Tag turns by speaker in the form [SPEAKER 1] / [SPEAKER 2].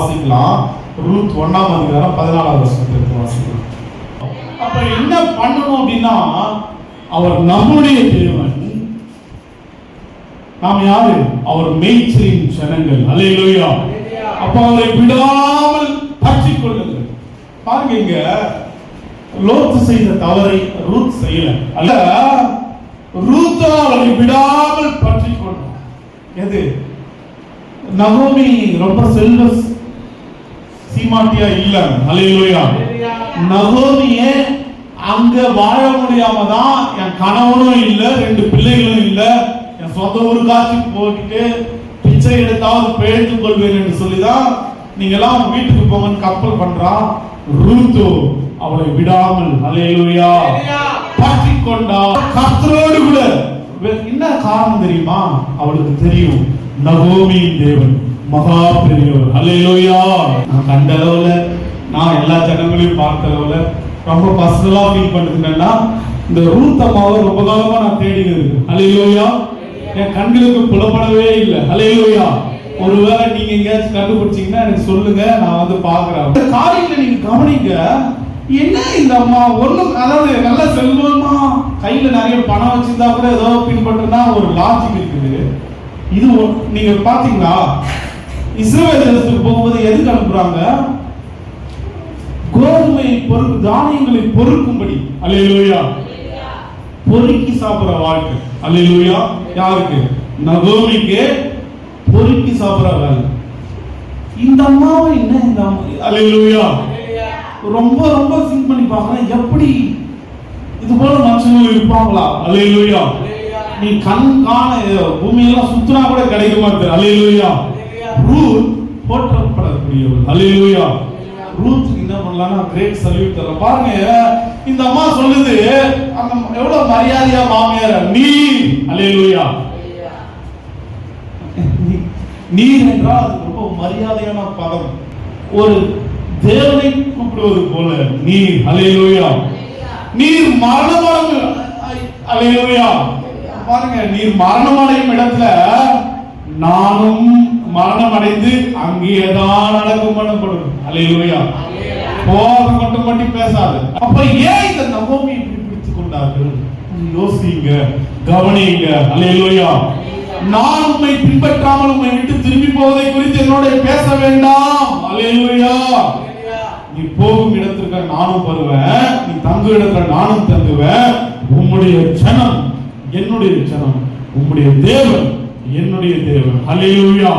[SPEAKER 1] வாசிக்கலாம். ரூத் ஒன்னாம் அதிகாரம் பதினாலாம் வருஷத்துக்கு வாசிக்கலாம். அப்ப என்ன பண்ணணும் அப்படின்னா அவர் நம்முடைய தேவன். நாம் யாரு? அவர் மெய்ச்சரின் ஜனங்கள். அலையிலோயா அப்ப அவரை விடாமல் பற்றி கொள்ளுங்கள். பாருங்க இங்க லோத்து செய்த தவறை ரூத் செய்யல. அல்ல ரூத்தா அவரை விடாமல் பற்றி கொண்டார் எது? நகோமி ரொம்ப செல்வஸ் சீமாட்டியா இல்ல. அல்லேலூயா நகோமியே அங்க வாழ முடியாம தான் என் கணவனும் இல்ல ரெண்டு பிள்ளைகளும் இல்ல. என் சொந்த ஊருக்காச்சு போட்டுட்டு பிச்சை எடுத்தாவது பிழைத்துக் கொள்வேன் என்று சொல்லிதான் நீங்க எல்லாம் வீட்டுக்கு போங்கன்னு கப்பல் பண்றான் ரூத்து. அவளை விடாமல் அலையலுயா பற்றி கொண்டா கர்த்தரோடு கூட என்ன காரணம் தெரியுமா? அவளுக்கு தெரியும். நகோமியின் தேவன் மகா பெரியவர் அல்லேலூயா நான் கண்ட அளவுல நான் எல்லா ஜனங்களையும் பார்த்த அளவுல ரொம்ப பர்சனலா ஃபீல் பண்ணுதுன்னா இந்த ரூத் அம்மாவை ரொம்ப காலமா நான் தேடினது அல்லேலூயா என் கண்களுக்கு புலப்படவே இல்லை. அல்லேலூயா ஒருவேளை நீங்க எங்கேயாச்சும் கண்டுபிடிச்சீங்கன்னா எனக்கு சொல்லுங்க நான் வந்து பாக்குறேன் இந்த காரியங்களை நீங்க கவனிங்க. என்ன இந்த அம்மா ஒன்றும் அதாவது நல்ல செல்வமா கையில நிறைய பணம் வச்சிருந்தா கூட ஏதோ பின்பற்றுனா ஒரு லாஜிக் இருக்குது. இது ஒ- நீங்க பாத்தீங்களா இஸ்ரேல் தேசத்துக்கு போகும்போது எதுக்கு அனுப்புறாங்க? கோதுமை பொறுக்கு தானியங்களை பொறுக்கும்படி. அல்லேலூயா. பொறுக்கி சாப்பிடுற வாழ்க்கை. அல்லேலூயா. யாருக்கு? நகோமிக்கு பொறுக்கி சாப்பிடுற வேலை. இந்த அம்மாவை என்ன இந்த அம்மா அல்லேலூயா. ரொம்ப ரொம்ப திங்க் பண்ணி பார்க்கறேன். எப்படி இது போல மனுஷங்க இருப்பாங்களா? அல்லேலூயா. நீ கண் காண பூமியெல்லாம் சுத்தினா கூட கிடைக்க மாட்டேன் அல்லேலூயா. ரூத் போற்றப்படக்கூடியவர். அல்லேலூயா. ரூத் என்ன பண்ணலாம்னா கிரேட் சல்யூட் தரேன் பாருங்க இந்த அம்மா சொல்லுது அந்த எவ்வளவு மரியாதையா மாமியார்? நீ. அல்லேலூயா. நீர் என்றால் அது ரொம்ப மரியாதையான பதம். ஒரு தேவனை கூப்பிடுவது போல நீர் அலையிலோயா நீர் மரணமான அலையிலோயா பாருங்க நீர் மரணமடையும் இடத்துல நானும் மரணம் அடைந்து அங்கேதான் அடக்கம் பண்ணப்படும் அலையிலோயா போறது மட்டும் மட்டும் பேசாது. அப்ப ஏன் இந்த நவோமி இப்படி பிடித்துக் கொண்டார்கள்? யோசிங்க கவனிங்க. அலையிலோயா நான் உண்மை பின்பற்றாமல் உண்மை விட்டு திரும்பி போவதை குறித்து என்னோட பேச வேண்டாம். அலையிலோயா நீ போகும் இடத்திற்கு நானும் வருவேன். நீ தங்கும் இடத்துல நானும் தங்குவேன். உம்முடைய ஜனம் என்னுடைய ஜனம். உம்முடைய தேவன் என்னுடைய தேவன். அல்லேலூயா